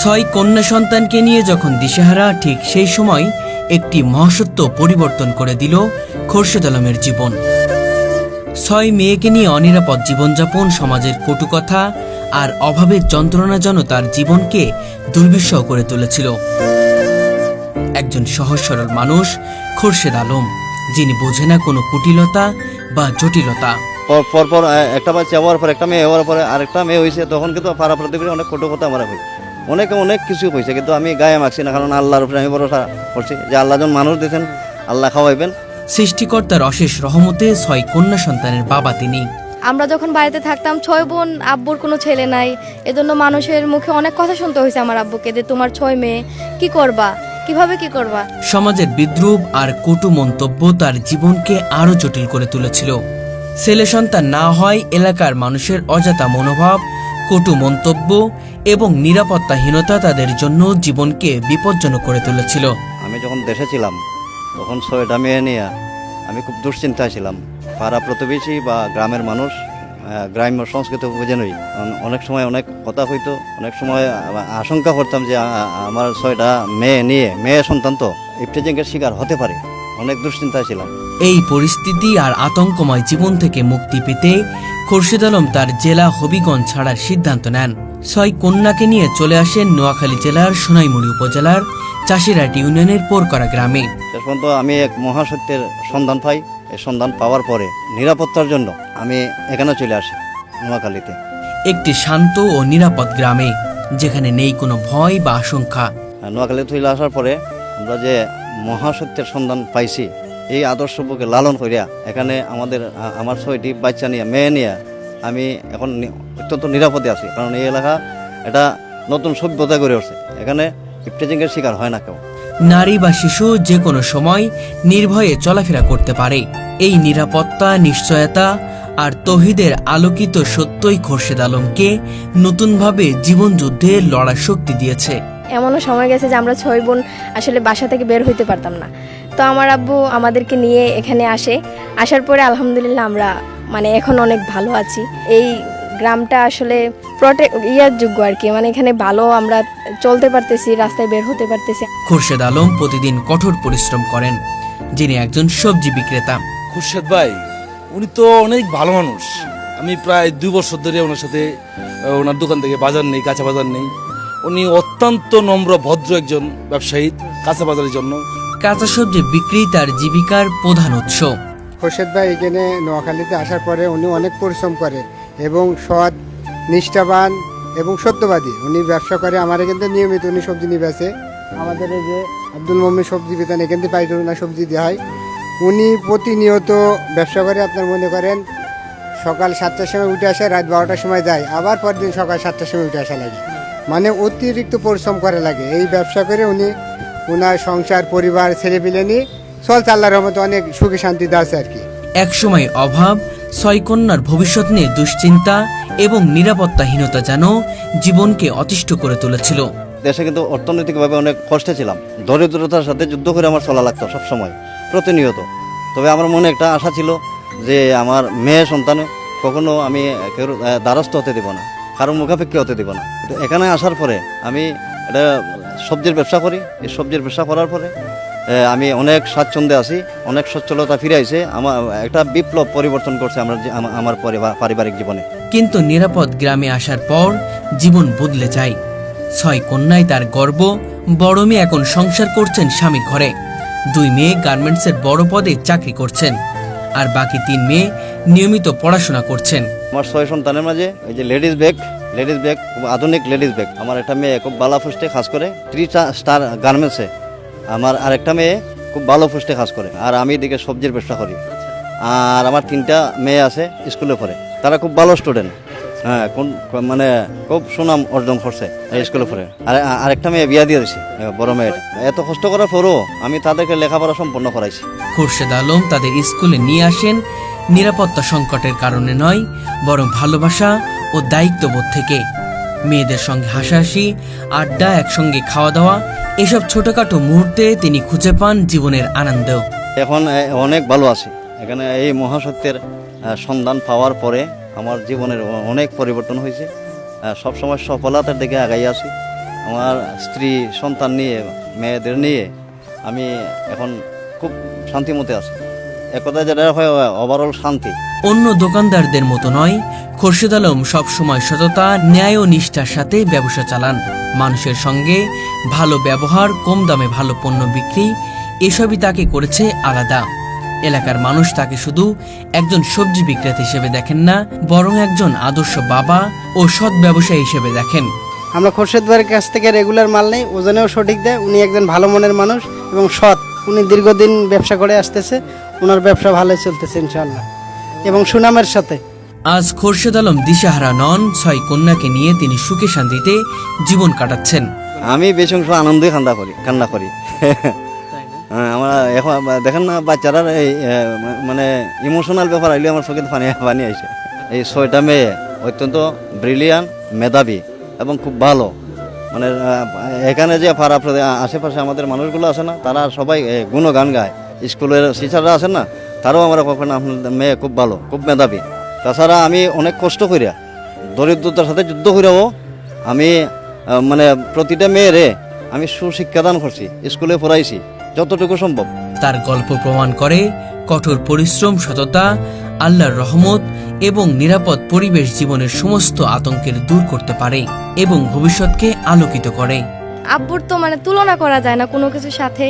ছয় কন্যা সন্তানকে নিয়ে যখন দিশেহারা, ঠিক সেই সময় একটি মহাসত্য পরিবর্তন করে দিল খোরশেদ আলমের জীবন। ছয় মেয়েকে নিয়ে অনিরাপদ জীবনযাপন, সমাজের কটুকথা আর অভাবের যন্ত্রণা যেন তার জীবনকে দুর্বিষহ করে তুলেছিল। একজন সহজ সরল মানুষ, খোরশেদ আলম, যিনি বোঝে না কোনো কুটিলতা বা জটিলতা। পর পর পর একটা বাচ্চা হওয়ার পর একটা মেয়ে হওয়ার পরে আরেকটা মেয়ে হয়েছে, তখন কিন্তু পাড়া প্রতিবেশী অনেক কটু কথা আমার হই অনেক অনেক কিছু হয়েছে কিন্তু আমি গায়ে মাখছি না কারণ আল্লাহর উপরে আমি ভরসা করছি যে আল্লাহ যখন মানুষ দিয়েছেন আল্লাহ খাওয়াইবেন। সৃষ্টিকর্তার অশেষ রহমতে ছয় কন্যা সন্তানের বাবা তিনি। আমরা যখন বাড়িতে থাকতাম ছয় বোন আব্বুর কোনো ছেলে নাই। এজন্য মানুষের মুখে অনেক কথা শুনতে হয়েছে আমার আব্বুকে যে তোমার ছয় মেয়ে কি করবা? কীভাবে কি করবা? সমাজের বিদ্রুপ আর কটু মন্তব্য তার জীবনকে আরও জটিল করে তুলেছিল। ছেলে সন্তান না হয় এলাকার মানুষের অজাতা মনোভাব কটু মন্তব্য এবং নিরাপত্তাহীনতা তাদের জন্য জীবনকে বিপজ্জনক করে তুলেছিল। আমি যখন দেশে ছিলাম, তখন ছয়টা মেয়ে নিয়ে আমি খুব দুশ্চিন্তায় ছিলাম। পাড়া প্রতিবেশী বা গ্রামের মানুষ গ্রাম্য সংস্কৃতি বুঝে নই। অনেক সময় অনেক কথা হইতো, অনেক সময় আশঙ্কা করতাম যে আমার ছয়টা মেয়ে নিয়ে, মেয়ে সন্তান তো ইফটেজিংয়ের শিকার হতে পারে। অনেক দুশ্চিন্তায় ছিলাম। এই পরিস্থিতি আর আতঙ্কময় জীবন থেকে মুক্তি পেতে খোরশেদ আলম তার জেলা হবিগঞ্জ ছাড়ার সিদ্ধান্ত নেন। ছয় কন্যাকে নিয়ে চলে আসেন নোয়াখালী জেলার সোনাইমুড়ি উপজেলার চাষিরাট ইউনিয়নের পোরকরা গ্রামে। আমি এক মহাসত্যের সন্ধান পাই এই সন্ধান পাওয়ার পরে নিরাপত্তার জন্য আমি এখানে চলে আসি নোয়াখালীতে। একটি শান্ত ও নিরাপদ গ্রামে যেখানে নেই কোনো ভয় বা আশঙ্কা। আর নোয়াখালী চলে আসার পরে আমরা যে মহাসত্যের সন্ধান পাইছি এই আদর্শকে লালন করিয়া এখানে আমাদের আমার ছয়টি বাচ্চা নিয়ে মেয়ে নিয়ে আমি এখন অত্যন্ত নিরাপদে আছি। কারণ এই এলাকা এটা নতুন সভ্যতা গড়ে উঠছে। এখানে ইফটেজিংয়ের শিকার হয় না কেউ। নারী বা শিশু যে কোনো সময় নির্ভয়ে চলাফেরা করতে পারে। এই নিরাপত্তা নিশ্চয়তা আর তহিদের আলোকিত সত্যই খোরশেদ আলমকে নতুনভাবে জীবনযুদ্ধে লড়ার শক্তি দিয়েছে। এমনও সময় গেছে যে আমরা ছয় বোন আসলে বাসা থেকে বের হইতে পারতাম না। তো আমার আব্বু আমাদেরকে নিয়ে এখানে আসে। আসার পরে আলহামদুলিল্লাহ আমরা মানে এখন অনেক ভালো আছি। এই গ্রামটা আসলে প্রটেক ইয়ার যোগ্য আর কি। মানে এখানে ভালো আমরা চলতে পারতেছি রাস্তায় বের হতে পারতেছি। খুরশেদ আলম প্রতিদিন কঠোর পরিশ্রম করেন যিনি একজন সবজি বিক্রেতা। খুরশেদ ভাই উনি তো অনেক ভালো মানুষ। আমি প্রায় দুই বছর ধরে ওনার সাথে ওনার দোকান থেকে বাজার নেই কাঁচা বাজার নেই। উনি অত্যন্ত নম্র ভদ্র একজন ব্যবসায়ী কাঁচা বাজারের জন্য। কাঁচা সবজি বিক্রি তার জীবিকার প্রধান উৎস। খোরশেদ ভাই এখানে নোয়াখালীতে আসার পরে উনি অনেক পরিশ্রম করে এবং সৎ, নিষ্ঠাবান এবং সত্যবাদী। উনি ব্যবসা করে, আমার এখানে নিয়মিত উনি সবজি নিয়ে বেছে আমাদের এই যে আব্দুল মমিন সবজি বিতান, এখান থেকে পাইকারি না সবজি দেওয়া হয়। উনি প্রতিনিয়ত ব্যবসা করে, আপনার মনে করেন, সকাল সাতটার সময় উঠে আসে, রাত বারোটার সময় যায়। আবার পরদিন সকাল সাতটার সময় উঠে আসা লাগে। মানে অতিরিক্ত পরিশ্রম করা লাগে। এই ব্যবসা করে উনি ওনার সংসার পরিবার ছেলে পিলে নিয়ে চলছে আল্লাহর রহমতে অনেক সুখে শান্তিতে আছে আর কি। একসময় অভাব ছয় কন্যার ভবিষ্যৎ নিয়ে দুশ্চিন্তা এবং নিরাপত্তাহীনতা যেন জীবনকে অতিষ্ঠ করে তুলেছিল। দেশে কিন্তু অর্থনৈতিকভাবে অনেক কষ্টে ছিলাম। দরিদ্রতার সাথে যুদ্ধ করে আমার চলা লাগতো সবসময় প্রতিনিয়ত। তবে আমার মনে একটা আশা ছিল যে আমার মেয়ে সন্তান কখনো আমি কেউ দ্বারস্থ হতে দেব না কারও মুখাপেক্ষি হতে দেব না। এখানে আসার পরে আমি এটা সবজির ব্যবসা করি। এই সবজির ব্যবসা করার পরে আমি অনেক স্বাচ্ছন্দ্যে আছি অনেক সচ্ছলতা ফিরে আইছে। আমার একটা বিপ্লব পরিবর্তন করছে আমার আমার পারিবারিক জীবনে। কিন্তু নিরাপদ গ্রামে আসার পর জীবন বদলে যায়। ছয় কন্যায় তার গর্ব বড় মেয়ে এখন সংসার করছেন স্বামী ঘরে। দুই মেয়ে গার্মেন্টসের বড় পদে চাকরি করছেন আর বাকি তিন মেয়ে নিয়মিত পড়াশোনা করছেন। আমার ছয় সন্তানের মাঝে ওই যে লেডিস ব্যাগ লেডিস ব্যাগ আধুনিক লেডিস ব্যাগ। আমার একটা মেয়ে খুব ভালো ফুস্টে কাজ করে থ্রি স্টার গার্মেন্টসে। আমার আরেকটা মেয়ে খুব ভালো ফুস্টে কাজ করে, আর আমি এদিকে সবজির ব্যবসা করি। আর আমার তিনটা মেয়ে আছে স্কুলে পড়ে, তারা খুব ভালো স্টুডেন্ট হ্যাঁ কোন মানে খুব সুনাম অর্জন করছে স্কুলে পড়ে। আর আরেকটা মেয়ে বিয়া দিয়ে দিছি বড় মেয়েটা এত কষ্ট করার পরও আমি তাদেরকে লেখাপড়া সম্পন্ন করাইছি। খুরশেদ আলম তাদের স্কুলে নিয়ে আসেন, নিরাপত্তা সংকটের কারণে নয়, বরং ভালোবাসা ও দায়িত্ববোধ থেকে। মেয়েদের সঙ্গে হাসাহাসি, আড্ডা, একসঙ্গে খাওয়া দাওয়া এসব ছোটখাটো মুহূর্তে তিনি খুঁজে পান জীবনের আনন্দ। এখন অনেক ভালো আছে। এখানে এই মহাসত্যের সন্ধান পাওয়ার পরে আমার জীবনের অনেক পরিবর্তন হয়েছে। সবসময় সফলতার দিকে আগাই আছি। আমার স্ত্রী, সন্তান নিয়ে, মেয়েদের নিয়ে আমি এখন খুব শান্তিমতে আছি। যেটা হয় ওভারঅল শান্তি। অন্য দোকানদারদের মতো নয় খোরশেদ আলম সবসময় সততা ন্যায় ও নিষ্ঠার সাথে ব্যবসা চালান। মানুষের সঙ্গে ভালো ব্যবহার কম দামে ভালো পণ্য বিক্রি এসবই তাকে করেছে আলাদা। এলাকার মানুষ তাকে শুধু একজন সবজি বিক্রেতা হিসেবে দেখেন না বরং একজন আদর্শ বাবা ও সৎ ব্যবসায়ী হিসেবে দেখেন। আমরা খোরশেদ ভাইয়ের কাছ থেকে রেগুলার মাল নেই ওজনেও সঠিক দেয় উনি একজন ভালো মনের মানুষ এবং সৎ। উনি দীর্ঘদিন ব্যবসা করে আসতেছে ওনার ব্যবসা ভালোই চলতেছে ইনশাল্লাহ এবং সুনামের সাথে। আজ খোরশেদ আলম দিশাহারা নন ছয় কন্যাকে নিয়ে তিনি সুখে শান্তিতে জীবন কাটাচ্ছেন। আমি বেশি অংশ আনন্দই কান্দা করি কান্না করি। হ্যাঁ, আমরা এখন দেখেন না বাচ্চারা এই মানে ইমোশনাল ব্যাপার আইলে আমার চোখে পানি পানি আইছে এই ছয়টা মেয়ে অত্যন্ত ব্রিলিয়ান মেধাবী এবং খুব ভালো। মানে এখানে যে পাড়া আশেপাশে আমাদের মানুষগুলো আছে না তারা সবাই এ, গুণগান গায়। স্কুলের টিচাররা আছেন না, তারাও আমরা কখনো আপনার মেয়ে খুব ভালো, খুব মেধাবী। তাছাড়া আমি অনেক কষ্ট করিয়া দরিদ্রতার সাথে যুদ্ধ করিয়াও আমি মানে প্রতিটা মেয়েরে আমি সুশিক্ষাদান করছি, স্কুলে পড়াইছি, যতটুকু সম্ভব। তার গল্প প্রমাণ করে কঠোর পরিশ্রম, সততা, আল্লাহর রহমত এবং নিরাপদ পরিবেশ জীবনের সমস্ত আতঙ্কের দূর করতে পারে এবং ভবিষ্যৎকে আলোকিত করে। আব্বুর তো মানে তুলনা করা যায় না কোনো কিছুর সাথে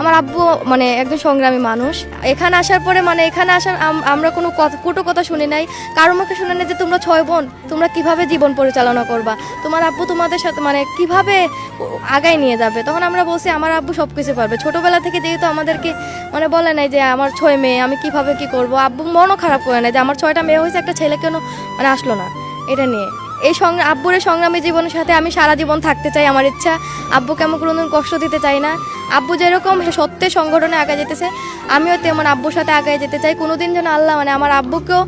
আমার আব্বু মানে একজন সংগ্রামী মানুষ। এখানে আসার পরে মানে এখানে আসার আমরা কোনো কুটো কথা শুনি নাই। কারও মুখে শুনে নাই যে তোমরা ছয় বোন, তোমরা কীভাবে জীবন পরিচালনা করবা? তোমার আব্বু তোমাদের সাথে মানে কীভাবে আগায় নিয়ে যাবে? তখন আমরা বলছি, আমার আব্বু সব কিছু পারবে ছোটবেলা থেকে যেহেতু আমাদেরকে মানে বলে নাই যে, আমার ছয় মেয়ে, আমি কীভাবে কি করব? আব্বু মনও খারাপ করে নাই যে, আমার ছয়টা মেয়ে হয়েছে, একটা ছেলে কেন মানে আসলো না? এটা নিয়ে। এই সংগ্রাম আব্বুরের সংগ্রামী জীবনের সাথে আমি সারা জীবন থাকতে চাই আমার ইচ্ছা। আব্বুকে আমি কোনোদিন কষ্ট দিতে চাই না। আব্বু যেরকম সত্যের সংগঠনে আগে যেতেছে, আমিও তেমন আব্বুর সাথে আগে যেতে চাই। কোনোদিন যেন আল্লাহ মানে আমার আব্বুকেও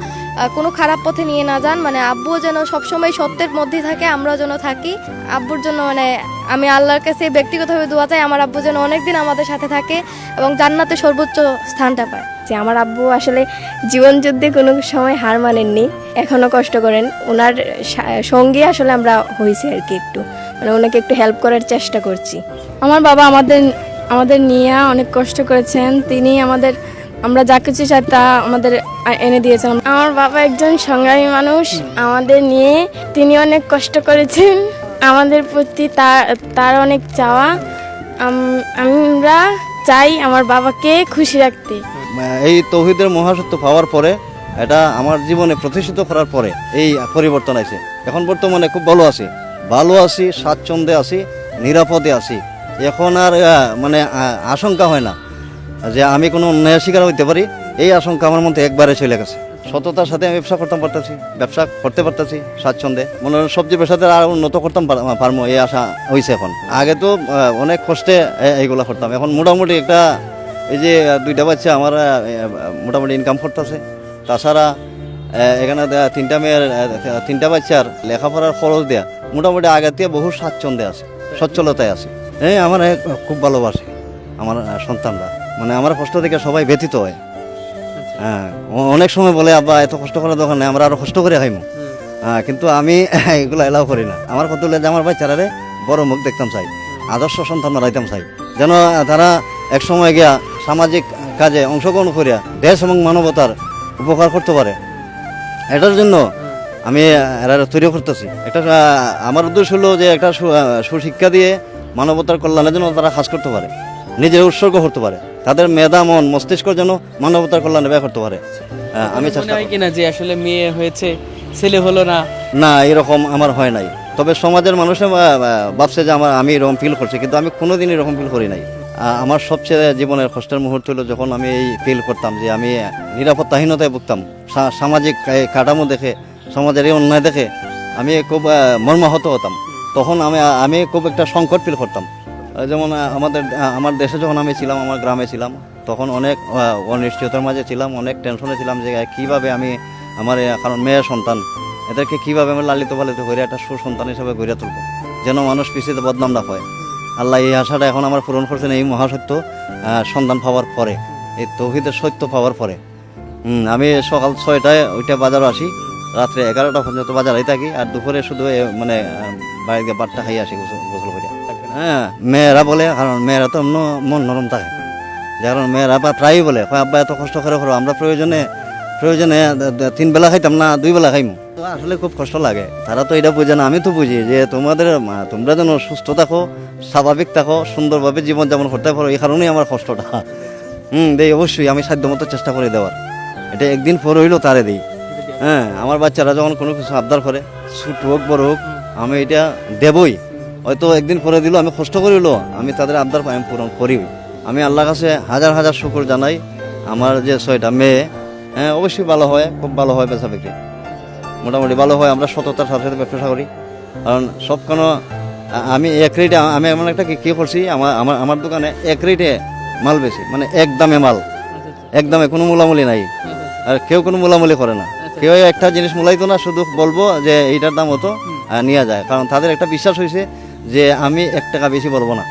কোনো খারাপ পথে নিয়ে না যান। মানে আব্বুও যেন সবসময় সত্যের মধ্যে থাকে, আমরাও যেন থাকি। আব্বুর জন্য মানে আমি আল্লাহর কাছে ব্যক্তিগতভাবে দোয়া চাই, আমার আব্বু যেন অনেকদিন আমাদের সাথে থাকে এবং জান্নাতে সর্বোচ্চ স্থানটা পায়। যে আমার আব্বু আসলে জীবন যুদ্ধে কোনো সময় হার মানেননি, এখনও কষ্ট করেন। ওনার সঙ্গে আসলে আমরা হয়েছি আর কি একটু। মানে ওনাকে একটু হেল্প করার চেষ্টা করছি। আমার বাবা আমাদের আমাদের নিয়ে অনেক কষ্ট করেছেন। তিনি আমাদের আমরা যা কিছু চাই তা আমাদের এনে দিয়েছেন। আমার বাবা একজন সংগ্রামী মানুষ। আমাদের নিয়ে তিনি অনেক কষ্ট করেছেন। আমাদের প্রতি তার তার অনেক চাওয়া। আম- আমরা চাই আমার বাবাকে খুশি রাখতে। এই তৌহিদের মহাসত্য পাওয়ার পরে এটা আমার জীবনে প্রতিষ্ঠিত করার পরে এই পরিবর্তন আছে এখন বর্তমানে খুব ভালো আছি। ভালো আছি স্বাচ্ছন্দ্যে আছি নিরাপদে আছি। এখন আর মানে আশঙ্কা হয় না। যে আমি কোনো অন্যায় শিকার হইতে পারি, এই আশঙ্কা আমার মধ্যে একবারে চলে গেছে। সততার সাথে আমি ব্যবসা করতাম, পারতেছি। ব্যবসা করতে পারতেছি স্বাচ্ছন্দ্যে। মনে হয় সবজি ব্যবসাতে আর উন্নত করতাম, পার- পারব এই আশা হয়েছে এখন। আগে তো অনেক কষ্টে এইগুলা করতাম। এখন মোটামুটি একটা, এই যে, দুইটা বাচ্চা আমার মোটামুটি ইনকাম করতেছে। তাছাড়া এখানে তিনটা মেয়ের তিনটা বাচ্চার লেখাপড়ার খরচ দেয়া মোটামুটি আগের থেকে বহু স্বাচ্ছন্দ্যে আছে, সচ্ছলতায় আছে। এই আমার খুব ভালোবাসে আমার সন্তানরা। মানে আমার কষ্ট থেকে সবাই ব্যথিত হয়। হ্যাঁ অনেক সময় বলে, আব্বা, এত কষ্ট করার দোকানে আমরা আরও কষ্ট করে খাইমু। হ্যাঁ কিন্তু আমি, এগুলো এলাও করি না। আমার কত আমার বাচ্চারারে বড় মুখ দেখতাম চাই, আদর্শ সন্তান রাইতাম চাই। যেন তারা এক সময় গিয়া সামাজিক কাজে অংশগ্রহণ করিয়া দেশ এবং মানবতার উপকার করতে পারে। এটার জন্য আমি এরা তৈরি করতেছি। একটা আমার উদ্দেশ্য হলো যে, একটা সুশিক্ষা দিয়ে মানবতার কল্যাণের জন্য তারা কাজ করতে পারে। নিজের উৎসর্গ করতে পারে। তাদের মেধা মন মস্তিষ্ক যেন মানবতার কল্যাণে ব্যয় করতে পারে। আমি চেষ্টা কিনা যে আসলে মেয়ে হয়েছে ছেলে হলো না? না এরকম আমার হয় নাই। তবে সমাজের মানুষে ভাবছে যে আমার আমি এরকম ফিল করছি কিন্তু আমি কোনোদিন এরকম ফিল করি নাই। আমার সবচেয়ে জীবনের কষ্টের মুহূর্ত হলো যখন আমি এই ফিল করতাম যে আমি নিরাপত্তাহীনতায় ভুগতাম। সামাজিক কাঠামো দেখে সমাজের এই অন্যায় দেখে আমি খুব মর্মাহত হতাম। তখন আমি আমি খুব একটা সংকট ফিল করতাম। যেমন আমাদের আমার দেশে যখন আমি ছিলাম আমার গ্রামে ছিলাম তখন অনেক অনিশ্চয়তার মাঝে ছিলাম অনেক টেনশনে ছিলাম যে কীভাবে আমি আমার কারণ মেয়ের সন্তান এদেরকে কীভাবে আমি লালিত পালিত করে একটা সুসন্তান হিসেবে গড়ে তুলবো? যেন মানুষ পিছিয়ে বদনাম না হয়। আল্লাহ এই আশাটা এখন আমার পূরণ করছেন এই মহাসত্য সন্তান পাওয়ার পরে এই তৌহিদের সত্য পাওয়ার পরে। আমি সকাল ছয়টায় ওইটা বাজার আসি রাত্রে এগারোটা পর্যন্ত বাজারেই থাকি আর দুপুরে শুধু মানে আহ, বাইরে বারটা খাই আসি গোসল করে হ্যাঁ মেয়েরা বলে, কারণ মেয়েরা তো এমন মন নরম থাকে। কারণ মেয়েরা বা প্রায়ই বলে আব্বা, এত কষ্ট করে করো, আমরা প্রয়োজনে প্রয়োজনে তিন বেলা খাইতাম না, দুই বেলা খাইমু। তো আসলে খুব কষ্ট লাগে। তারা তো এটা বুঝে না, আমি তো বুঝি যে তোমাদের তোমরা যেন সুস্থ থাকো, স্বাভাবিক থাকো, সুন্দরভাবে জীবনযাপন করতে পারো, এই কারণেই আমার কষ্টটা। হুম, দেই, অবশ্যই আমি সাধ্যমতো চেষ্টা করে দেওয়ার। এটা একদিন পর হইলেও তারে দিই। হ্যাঁ আমার বাচ্চারা যখন কোনো কিছু আবদার করে, ছোট হোক, বড় হোক, আমি এটা দেবই। হয়তো একদিন পরে দিল আমি কষ্ট করিল আমি তাদের আবদার আমি পূরণ করি। আমি আল্লাহর কাছে হাজার হাজার শুকর জানাই। আমার যে ছয়টা মেয়ে হ্যাঁ অবশ্যই ভালো হয় খুব ভালো হয় বেচা বিক্রি। মোটামুটি ভালো হয় আমরা সততার সাথে সাথে ব্যবসা করি। কারণ সব কোনো আমি এক রেটে আমি এমন একটা কি- কি করছি আমার আমার আমার দোকানে এক রেটে মাল বেশি মানে এক দামে মাল। এক দামে কোনো মোলামুলি নাই। আর কেউ কোনো মূলামূলি করে না। কেউ একটা জিনিস মূলাইতো না শুধু বলব যে এইটার দাম হতো নেওয়া যায়। কারণ তাদের একটা বিশ্বাস হয়েছে যে আমি এক টাকা বেশি বলব না।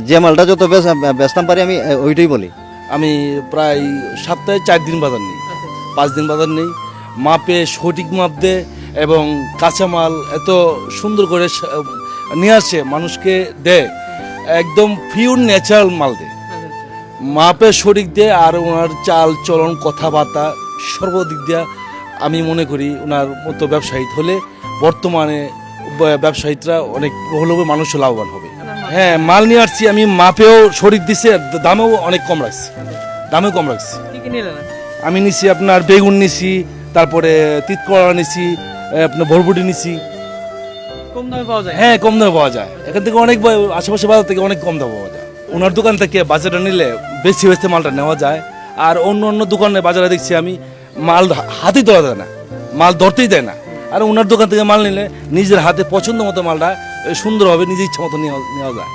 যে মালটা যত বেচ- বেচতাম পারি আমি ওইটাই বলি। আমি প্রায় সপ্তাহে চার দিন বাজার নেই, পাঁচ দিন বাজার নেই। মাপে সঠিক মাপ দে এবং কাঁচামাল এত সুন্দর করে নিয়ে আসে, মানুষকে দেয় একদম পিওর ন্যাচারাল মাল দেয় মাপে সঠিক দেয় আর ওনার চাল, চলন, কথাবার্তা সর্বদিক দিয়ে আমি মনে করি ওনার মতো ব্যবসায়ী হলে বর্তমানে ব্যবসায়ীরা অনেক হলেও মানুষও লাভবান হবে। হ্যাঁ মাল নিয়ে আসছি আমি মাপেও শরীর দিছে দামেও অনেক কম রাখছি। দামেও কম রাখছি। আমি নিছি আপনার বেগুন নিছি তারপরে তিতকড়া নিছি আপনার ভরবুটি নিছি। কম দামে পাওয়া যায়। হ্যাঁ কম দামে পাওয়া যায়। এখান থেকে অনেক আশেপাশে বাজার থেকে অনেক কম দামে পাওয়া যায়। ওনার দোকান থেকে বাজারে নিলে বেশি বেশি মালটা নেওয়া যায়। আর অন্য অন্য দোকানে বাজারে দেখছি আমি মাল হাতেই ধরা দেয় না। মাল ধরতেই দেয় না। আর ওনার দোকান থেকে মাল নিলে নিজের হাতে পছন্দ মতো মালটা সুন্দর সুন্দরভাবে নিজের ইচ্ছা মতো নেওয়া নেওয়া যায়।